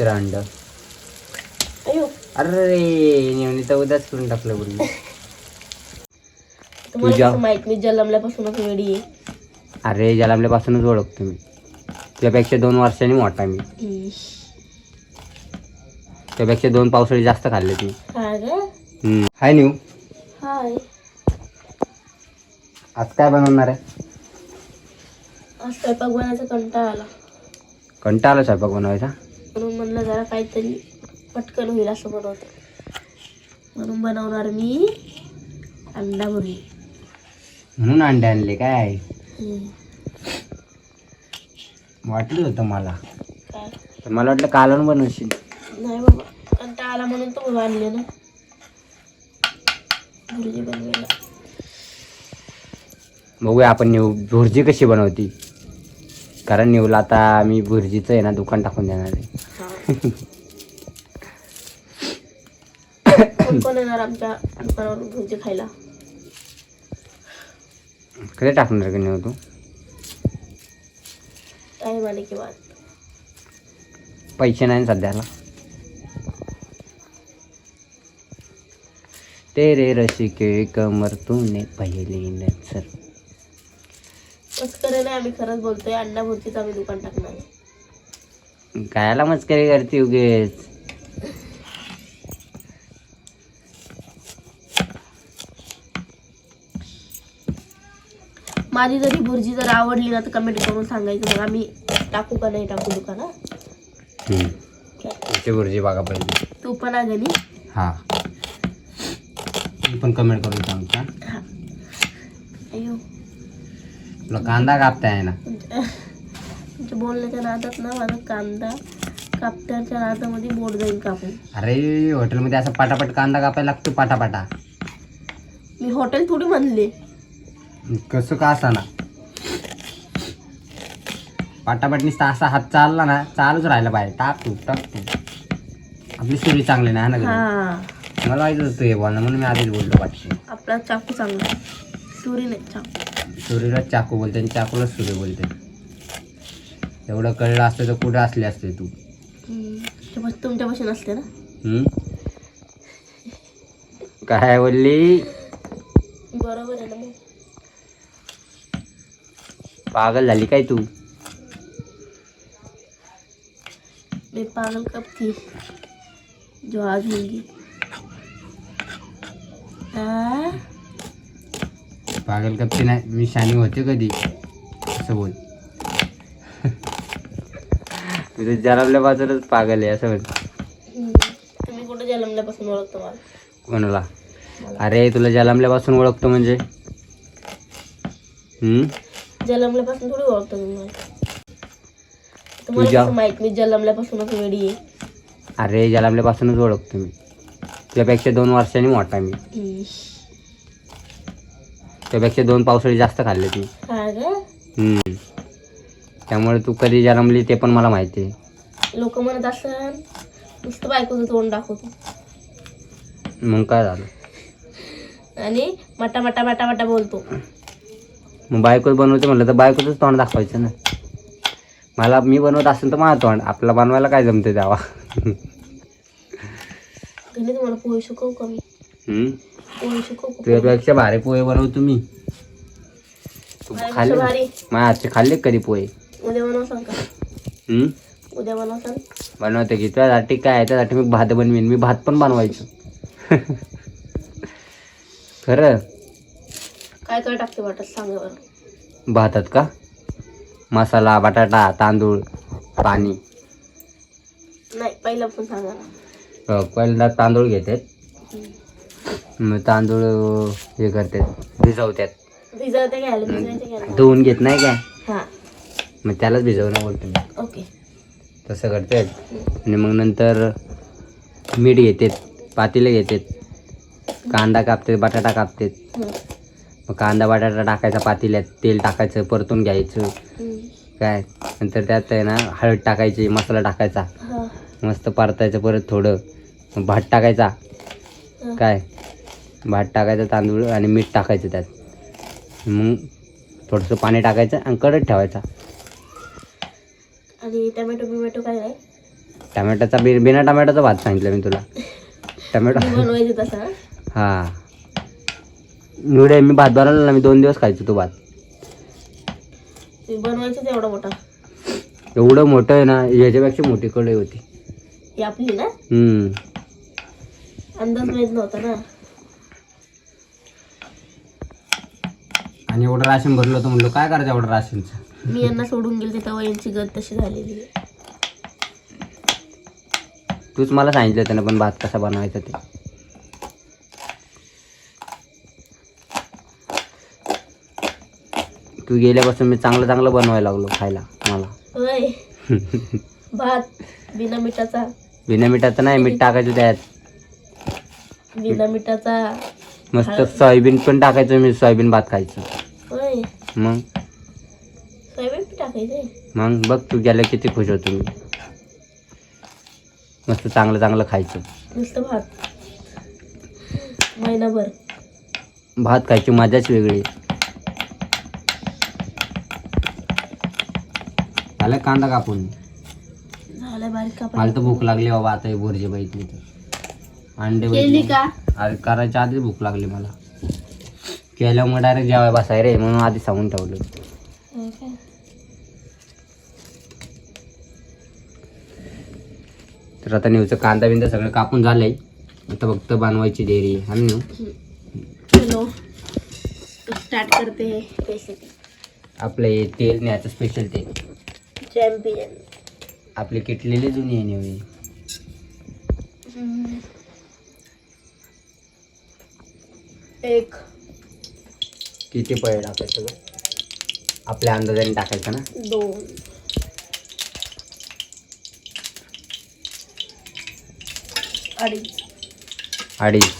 दुसरं अंड अरे नेमणी तर उद्याच करून टाकलं बोलली तुम्हाला तुझ्या- कसं माहीत मी जन्मल्यापासूनच वेडी आहे. अरे जलामल्यापासूनच ओळखतो मी. तुझ्यापेक्षा दोन वर्षांनी मोठा मी. त्यापेक्षा दोन पावसाळी जास्त खाल्ले मी. हा हम्म. हाय न्यू. हाय. आज काय बनवणार आहे? आज स्वयंपाक बनायचा कंटाळा आला. कंटाळा आला स्वयंपाक बनवायचा? म्हणून म्हणलं जरा काहीतरी पटकन होईल असं बनवते. म्हणून बनवणार मी अंडा भुर्जी. म्हणून अंडे आणले काय. वाटलं होतं मला. काय? पण मला वाटलं कालवण बनवशील. नाही बाबा कंटाळा आला म्हणून तुम्ही बांधले ना. भुर्जी बनवायला. बघूया आपण नेऊ भुर्जी कशी बनवती. कारण नेऊला आता मी भुर्जीचं आहे ना दुकान टाकून देणार आहे. कोण येणार आमच्या दुकानावर भुर्जी खायला? कधी टाकणार का नेऊ तू. टाईम आले की बाद पैसे नाही सध्याला. तेरे रसिके कमर तूने पहिले नजर बस करे नाही आम्ही खरंच बोलतोय अंडा भुर्जीचं आम्ही दुकान टाकणार. आहे. कायला मस्करी करते उगेच? माझी जरी भुर्जी जर आवडली ना तर कमेंट करून सांगायचं मग आम्ही टाकू का नाही टाकू दुकानात हम्म. भुर्जी बघा पाहिजे तू पण आहे गणी हा. मी पण कमेंट करून सांगता अयो. तुला कांदा कापता आहे ना तुमच्या बोलण्याच्या नादात ना माझा कांदा कापट्याच्या नादामध्ये बोट जाईल कापून. अरे हॉटेलमध्ये असं पाटापाट कांदा कापायला लागतो पाटापाटा. मी हॉटेल थोडी म्हणले. कसं का असा ना पाटापाट नुसता असा हात चालला ना चालूच राहिला पाहिजे टाक तू टाक तू. आपली सुरी चांगली नाही ना घरी. हा. मला माहीत होतं हे बोलणं म्हणून मी आधीच बोललो पाठशी आपला चाकू चांगला. सुरी नाही चाकू. सुरीला चाकू बोलते आणि चाकूलाच सुरी बोलते. एवढं कळलं असतं तर कुठं असले असते तू? हम्म. तुमच्या- तुमच्यापाशी नसते ना? हम्म? काय बोलली? बरोबर आहे ना मग. पागल झाली काय तू? मैं पागल कब थी? जो आज होंगी. आ? पागल कपची नाही मी शानी होते कधी? असं बोल. तुझं बाजूलाच पागल आहे असं बोल. हम्म. तुम्ही कुठे जन्मल्यापासून ओळखतो मला? कोणाला? अरे तुला जलमल्यापासून ओळखतो म्हणजे? हम्म? जन्मल्यापासून थोडी ओळखतो मी मला तुम्हाला तुझ्या- कसं माहीत? मी जन्मल्यापासूनच वेडी आहे. अरे जलमल्यापासूनच ओळखतो मी. तुझ्यापेक्षा दोन वर्षांनी मोठा मी. त्यापेक्षा दोन पावसाळी जास्त खाल्ले का? हम्म. त्यामुळे तू कधी जन्मली ते पण मला माहिती आहे. लोक म्हणत असतात नुसतं बायकोचं तोंड दाखवतो. मग काय झालं? आणि मटा मटा मटा मटा बोलतो. मग बायकोच बनवते म्हटलं तर बायकोचंच तोंड दाखवायचं ना. मला मी बनवत असेल तर माझं तोंड. आपल्याला बनवायला काय जमते घरी तुम्हाला पोहे शिकवू का तुझ्यापेक्षा भारी पोहे बनवतो मी तू माझ्यापेक्षा खाल्ले? माझ्या हातचे खाल्ले कधी पोहे? उद्या बनव सांग का? हम्म? उद्या बनव सांग. बनवते की. तुझ्यासाठी काय आहे? त्यासाठी मी भात बनवीन. मी भात पण बनवायचो. खरं? काय काय टाकते वाटत सांगा बरं. भातात का? मसाला बटाटा तांदूळ पाणी. नाही पहिला पण सांगा अ, पहिल्यांदा तांदूळ घेतात. मग तांदूळ हे करतात भिजवतात. भिजवते घ्यायला भिजवायचे घ्यायला. धुवून घेत नाही काय? हां. मग त्यालाच भिजवणं बोलतो मी. ओके. तसं करतात आणि मग नंतर मीठ घेतात पातेले घेतात. कांदा कापतात बटाटा कापतात. हम्म. मग कांदा बटाटा टाकायचा पातेल्यात तेल टाकायचं परतून घ्यायचं. हम्म. काय? नंतर त्यात आहे ना हळद टाकायची मसाला टाकायचा. हां. मस्त परतायचं परत थोडं. मग भात टाकायचा. काय? भात टाकायचं तांदूळ आणि मीठ टाकायचं त्यात. मग थोडंसं पाणी टाकायचं आणि कडत ठेवायचा. आणि टमॅटो बिमॅटो काय नाही? टमॅटोचा बि बिना टमॅटोचा भात सांगितलं मी तुला. टमॅटो बनवायचे तसा. हा? एवढे मी भात बनवला ना मी दोन दिवस खायचो तो भात. बनवायचे एवढा मोठा. एवढं मोठं आहे ना याच्यापेक्षा मोठी कढई होती. आपली ना? हम्म. अंदाज माहीत नव्हता ना. आणि एवढं राशन भरलं होतं म्हणलं काय करायचं एवढं राशनचं? मी यांना सोडून गेले तेव्हा यांची गत तशी झालेली आहे. तूच मला सांगितलं त्यानं पण भात कसा बनवायचा ते. तू गेल्यापासून मी चांगलं चांगलं बनवायला लागलो खायला मला. होय. भात बिना मिठाचा. बिना मिठाचं नाही मीठ टाकायचं त्यात. बिना मिठाचा मस्त सोयाबीन पण टाकायचं मी सोयाबीन भात खायचं. होय. मग? सोयाबीन टाकायचे मग बघ तू गेल्या किती खुश होतो मी. मस्त चांगलं चांगलं खायचं. नुसतं भात. महिनाभर. भात खायची मजाच वेगळी. झालं कांदा कापून? झालं बारीक मला तर भूक लागली बाबा आता बोरजे बघितली तर. अंडे केली बघितले. का? अरे करायच्या आधीच भूक लागली मला. केल्यावर मग डायरेक्ट जेवाय बसाय रे म्हणून आधी सांगून ठेवलं? तर आता न्यूचं कांदा बिंदा सगळं कापून झालंय. आता फक्त बनवायची देरी आहे हा न्यू चलो. स्टार्ट करते हैं रेसिपी आपलं हे तेल न्यायचं स्पेशल तेल चॅम्पियन आपली किटलेली जुनी आहे न्यू एक. किती पळ टाकायचं गं? आपल्या अंदाजाने टाकायचं ना? दोन. अडीच. अडीच.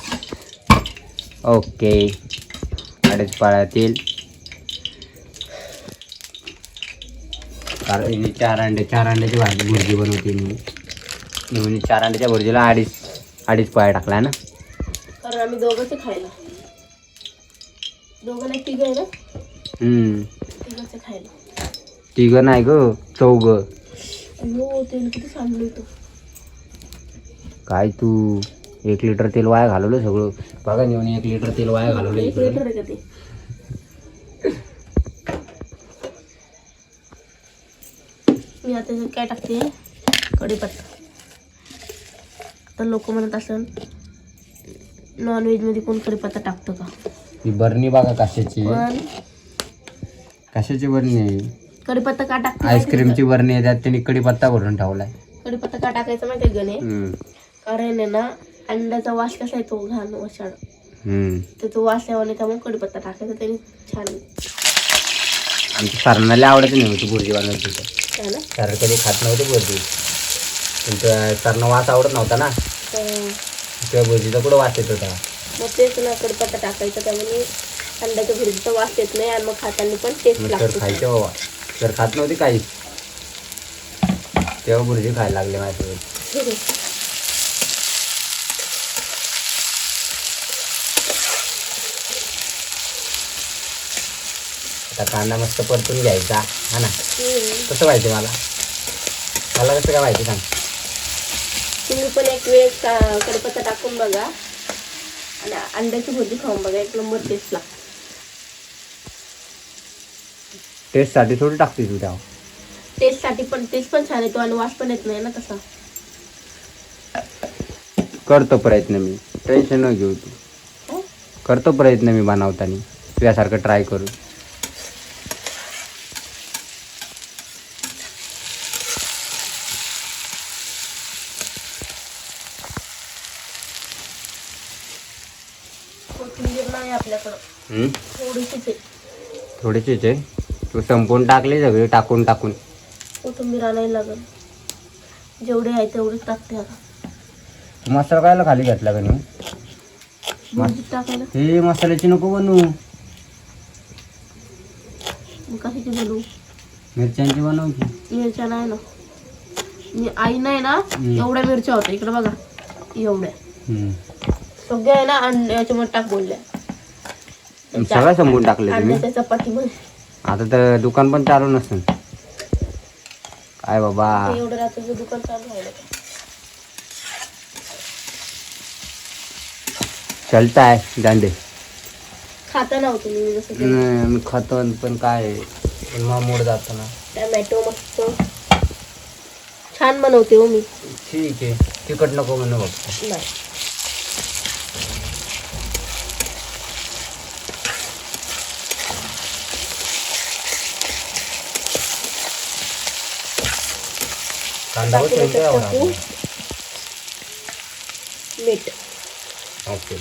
ओके. अडीच पाळ्या तेल चार अंडे चार अंड्याची भाजी भुर्जी बनवते मी. म्हणून चार अंड्याच्या भुर्जीला अडीच अडीच पाया टाकला ना? कारण आम्ही दोघंच आहे खायला. तिघं आहे ना? हम्म. तिघंच आहे खायला. तिघं नाही ग चौघ. तेल किती सांडलं होतं. काय तू एक लिटर तेल वाया घालवलं सगळं? बघा नेऊन एक लिटर तेल वाया घालवलं एक इकडं. लिटर आहे का ते? मी आता काय टाकते? कढीपत्ता. आता लोक म्हणत असन नॉनव्हेजमध्ये कोण कढीपत्ता टाकतं का? ही बरणी बघा कशाची. कशाची बरणी आहे? कढीपत्ता का टाकते आईस्क्रीमची बरणी आहे त्यात त्यांनी कडीपत्ता भरून ठेवलाय. कढीपत्ता का टाकायचा माहिती गणे? हम्म. कारण आहे ना अंड्याचा वास कसा येतो घाण हम्म. तर तो वास यावाने त्यामुळे कढीपत्ता टाकायचा त्याने छान. आमच्या सरांना आवडत नाही होती भुर्जी बनवायची तर. आहे ना? सर कधी खात नव्हते भुर्जी. पण त्या सरांना वास आवडत नव्हता ना. तर त्या भुर्जीचा कुठं वास येत होता? मग तेच ना कढीपत्ता टाकायचा त्यामुळे अंड्याच्या भुर्जीचा वास येत नाही आणि मग खाताना पण टेस्ट लागते खायचे बाबा. सर खात नव्हते काहीच तेव्हा भुर्जी खायला लागले माझ्यासोबत. आता कांदा मस्त परतून घ्यायचा. हा ना? हम्म. कसं माहिती मला? मला कसं काय माहिती सांग. तुम्ही पण एक वेळेस का- कढीपत्ता टाकून बघा. आणि अंड्याची भुर्जी खाऊन बघा एक नंबर टेस्ट लागते टेस्टसाठी थोडी टाकते तू त्या टेस्टसाठी पण टेस्ट पण छान येतो आणि वास पण येत नाही ना तसा. करतो प्रयत्न मी. टेन्शन न घेऊ तू. हो? करतो प्रयत्न मी बनवताना. तुझ्यासारखं ट्राय करू कोथिंबीर नाही आपल्याकडं हम्म? थोडीशीच आहे थोडीशीच आहे तू संपून टाकली सगळी टाकून टाकून. कोथिंबीर आणायला लागेल. जेवढे आहे तेवढेच टाकते आता. मसाला कायला खाली घातला का नाही? भुर्जीत टाकायला. हे मसाल्याची नको बनवू. मग कशाची बनवू? मिरच्यांची बनवू की. मिरच्या नाही ना. मी आई नाही ना हम्म. एवढ्या मिरच्या होत्या. इकडे बघा. एवढ्या. हम्म. सगळ्या आहे ना अंड्याच्या मध्ये टाक बोलल्या. सगळं समजून टाकले तुम्ही. आता तर दुकान पण चालू नसेल. काय बाबा. चलताय आहे दांडे. खाता मी खातो पण काय मोड जात ना. मस्त. छान बनवते हो मी. ठीक आहे. तिकट नको म्हणून बघतो मीठ ओके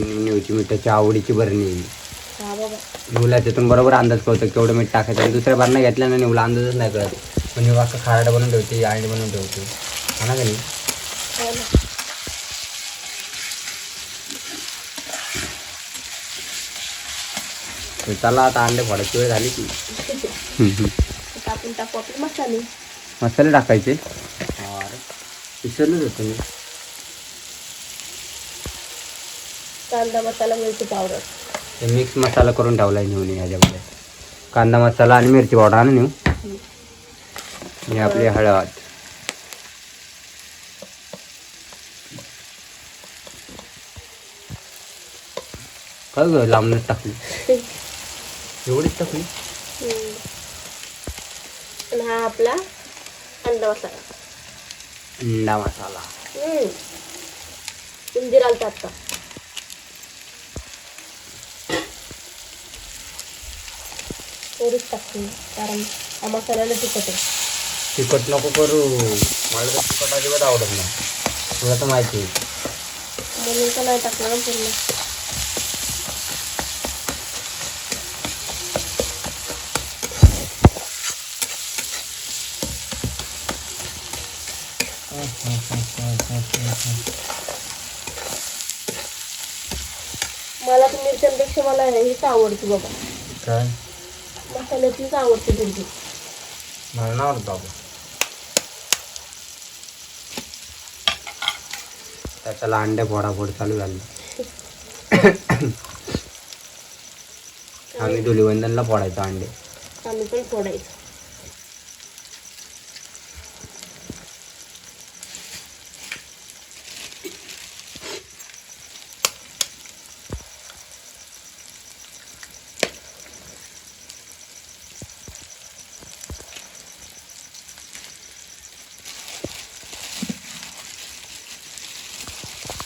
न्यूची मिठाची आवडीची बरणी हा बाबा निवला त्यातून बरोबर अंदाज कळतो केवढं मीठ टाकायचं आणि दुसऱ्या बारनं घेतल्यानं निवला अंदाजच नाही कळत पण निवला असं खारट बनवून ठेवते आणि बनवून ठेवते हा ना का नाही हो ना. तर चला आता अंडे फोडायची वेळ झाली की आता आपण टाकू आपले मसाले मसाले टाकायचे. विसरलोच होतो मी. कांदा मसाला मिरची पावडर मिक्स मसाला करून ठेवला आहे नेऊन ह्याच्यामध्ये. कांदा मसाला आणि मिरची पावडर आणून नेऊ आणि आपली हळद. काय ग लांबनच टाकली. एवढीच टाकली. आणि हा आपला अंडा मसाला. अंडा मसाला. उंदीर आलता आता थोडीच टाकते कारण हा मसाल्याला तिखट आहे. तिखट नको करू. मला तर तिखट अजिबात आवडत नाही. तुला तर माहिती आहे. म्हणून तर नाही टाकलं ना पूर्ण मला तर मिरच्यांपेक्षा मला हीच आवडते बाबा. काय? मसाल्याचीच आवडते तुझी मला नाही आवडत बाबा. त्याच्याला अंडे फोडाफोड चालू झाली. आम्ही धुलीवंदनला फोडायचो अंडे. आम्ही पण फोडायचं.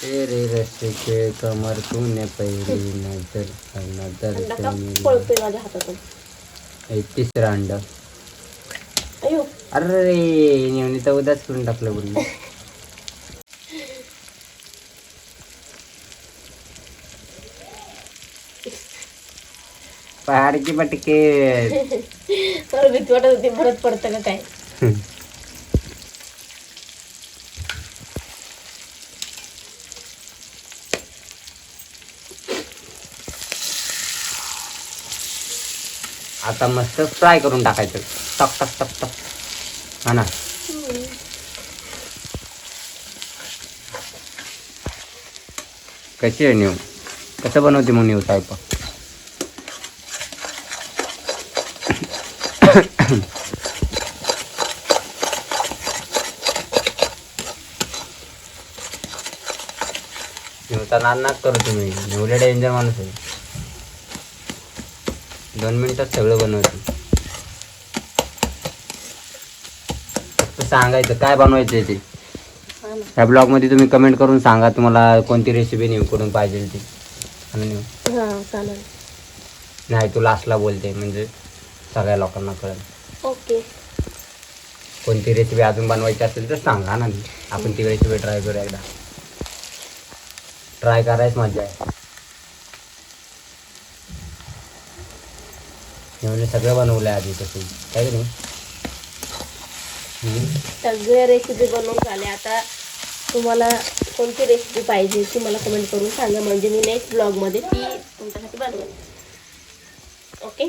तेरे रस्ते के कमर तूने पहिली नजर नजर अंडा का? से पळतोय माझ्या हातातून. हे तिसरं अंड. अयो. अरे नेहमी तर उदाच करून टाकलं बोलली. पहाडची पटके. मला भीती वाटत होती भरत पडतं का काय? आता मस्त फ्राय करून टाकायचं. टक टक टक टक. हा ना. कशी आहे न्यू कसं बनवते मग न्यू स्वयंपाक न्यूचा नाद करू तुम्ही. न्यूला डेंजर माणूस आहे. दोन मिनिटात सगळं बनवते. फक्त सांगायचं काय बनवायचं ते? ह्या ब्लॉगमध्ये तुम्ही कमेंट करून सांगा तुम्हाला कोणती रेसिपी नेऊ करून पाहिजे ती. आणि हा नाही तू लास्टला बोलते म्हणजे सगळ्या लोकांना कळेल. ओके. कोणती रेसिपी अजून बनवायची असेल तर सांगा ना आपण ती रेसिपी ट्राय करू एकदा. ट्राय करायच मजा आहे. म्हणजे सगळं बनवलं आहे आधी तसं. काय की नाही? सगळ्या रेसिपी बनवून झाल्या आता तुम्हाला कोणती रेसिपी पाहिजे ती मला कमेंट करून सांगा. म्हणजे मी नेक्स्ट ब्लॉगमध्ये ती तुमच्यासाठी बनवेन. ओके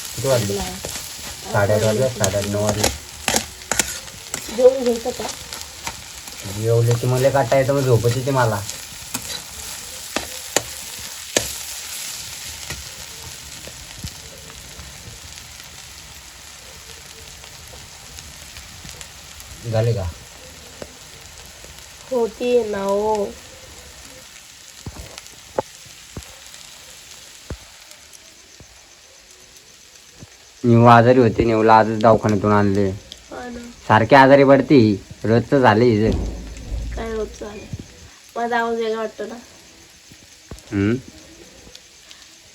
किती वाजले साडेआठ वाजले साडेआठ नऊ वाजले जेवून घ्यायचं का जेवले की मला काटा येतं मग झोपत येते मला झाले का होती ना हो निव आजारी होते निवला आजच दवाखान्यातून आणले. सारखे आजारी पडते ही. रोजचं झाले हिचं काय रोज चालेल माझा आवाज वेगळा वाटतो ना? हम्म?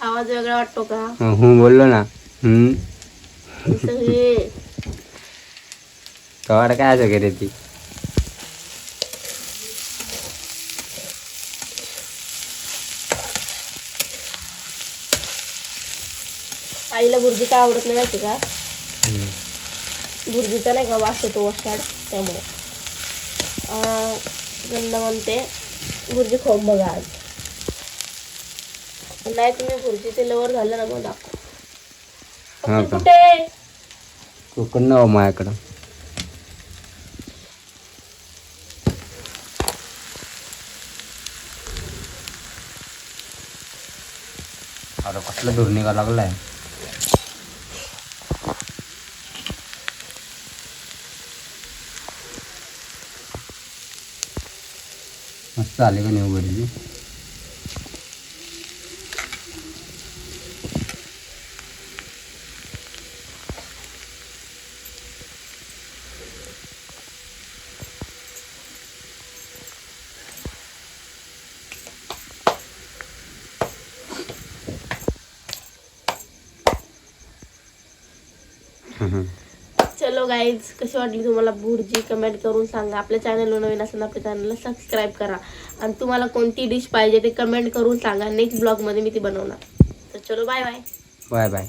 आवाज वेगळा वाटतो का? हं बोललो ना. हम्म? हे कवाड काय असं करे ती? आईला बुर्जी काय आवडत नाही माहिती का. बुर्जीचा नाही का वास येतो वसाड त्यामुळे. गंदा म्हणते बुर्जी खाऊन बघा आज. नाही तुम्ही बुर्जीचे लवर झालं ना मग दाखव. हा का? कुठे? कोकण ना माझ्याकडं. अरे कसलं धूर निघा लागलाय. चालेल का नाही बरी चलो गाईज कशी वाटली तुम्हाला भुर्जी कमेंट करून सांगा. आपल्या चॅनलवर नवीन असेल आपल्या चॅनलला सबस्क्राईब करा. आणि तुम्हाला कोणती डिश पाहिजे ते कमेंट करून सांगा. नेक्स्ट ब्लॉगमध्ये मी ती बनवणार. तर चलो बाय बाय बाय बाय